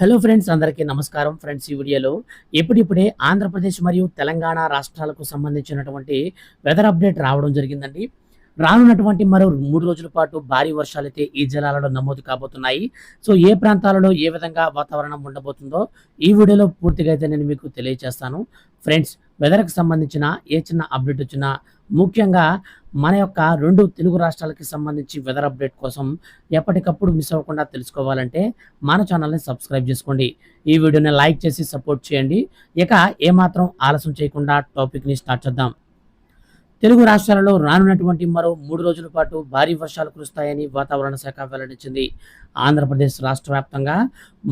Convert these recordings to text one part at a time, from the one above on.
Hello friends అందరికీ నమస్కారం. Friends ఈ వీడియోలో ఇప్పుడిప్పుడే ఆంధ్రప్రదేశ్ మరియు తెలంగాణ రాష్ట్రాలకు సంబంధించినటువంటి వెదర్ అప్డేట్ రావడం జరిగిందండి. రానున్నటువంటి మరో మూడు రోజుల పాటు భారీ వర్షాలైతే ఈ జిల్లాలలో నమోదు కాబోతున్నాయి. సో ఏ ప్రాంతాలలో ఏ విధంగా వాతావరణం ఉండబోతుందో ఈ వీడియోలో పూర్తిగా అయితే నేను మీకు తెలియజేస్తాను ఫ్రెండ్స్ వెదర్కి సంబంధించిన ఏ చిన్న అప్డేట్ వచ్చినా ముఖ్యంగా మన యొక్క రెండు తెలుగు రాష్ట్రాలకి సంబంధించి వెదర్ అప్డేట్ కోసం ఎప్పటికప్పుడు మిస్ అవ్వకుండా తెలుసుకోవాలంటే మన ఛానల్ని సబ్స్క్రైబ్ చేసుకోండి. ఈ వీడియోని లైక్ చేసి సపోర్ట్ చేయండి. ఇక ఏమాత్రం ఆలస్యం చేయకుండా టాపిక్ని స్టార్ట్ చేద్దాం. తెలుగు రాష్ట్రాలలో రానున్నటువంటి మరో మూడు రోజుల పాటు భారీ వర్షాలు కురుస్తాయని వాతావరణ శాఖ వెల్లడించింది. ఆంధ్రప్రదేశ్ రాష్ట్ర వ్యాప్తంగా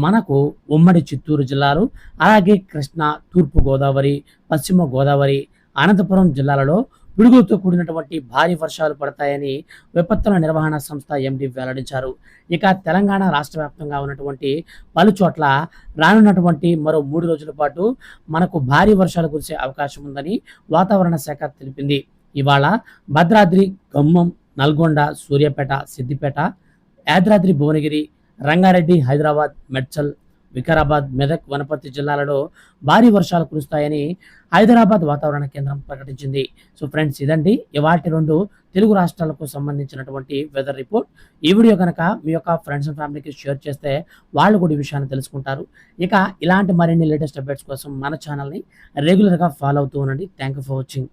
మనకు ఉమ్మడి చిత్తూరు జిల్లాలు అలాగే కృష్ణా తూర్పు గోదావరి పశ్చిమ గోదావరి అనంతపురం జిల్లాలలో పిడుగులతో కూడినటువంటి భారీ వర్షాలు పడతాయని విపత్తుల నిర్వహణ సంస్థ ఎండి వెల్లడించారు. ఇక తెలంగాణ రాష్ట్ర వ్యాప్తంగా ఉన్నటువంటి పలు చోట్ల రానున్నటువంటి మరో మూడు రోజుల పాటు మనకు భారీ వర్షాలు కురిసే అవకాశం ఉందని వాతావరణ శాఖ తెలిపింది. ఇవాళ భద్రాద్రి ఖమ్మం నల్గొండ సూర్యాపేట సిద్దిపేట యాదాద్రి భువనగిరి రంగారెడ్డి హైదరాబాద్ మెడ్చల్ వికారాబాద్ మెదక్ వనపర్తి జిల్లాలలో భారీ వర్షాలు కురుస్తాయని హైదరాబాద్ వాతావరణ కేంద్రం ప్రకటించింది. సో ఫ్రెండ్స్ ఇదండి ఇవాటి రెండు తెలుగు రాష్ట్రాలకు సంబంధించినటువంటి వెదర్ రిపోర్ట్. ఈ వీడియో కనుక మీ యొక్క ఫ్రెండ్స్ అండ్ ఫ్యామిలీకి షేర్ చేస్తే వాళ్ళు కూడా ఈ విషయాన్ని తెలుసుకుంటారు. ఇక ఇలాంటి మరిన్ని లేటెస్ట్ అప్డేట్స్ కోసం మన ఛానల్ని రెగ్యులర్గా ఫాలో అవుతూ ఉండండి. Thank you for watching.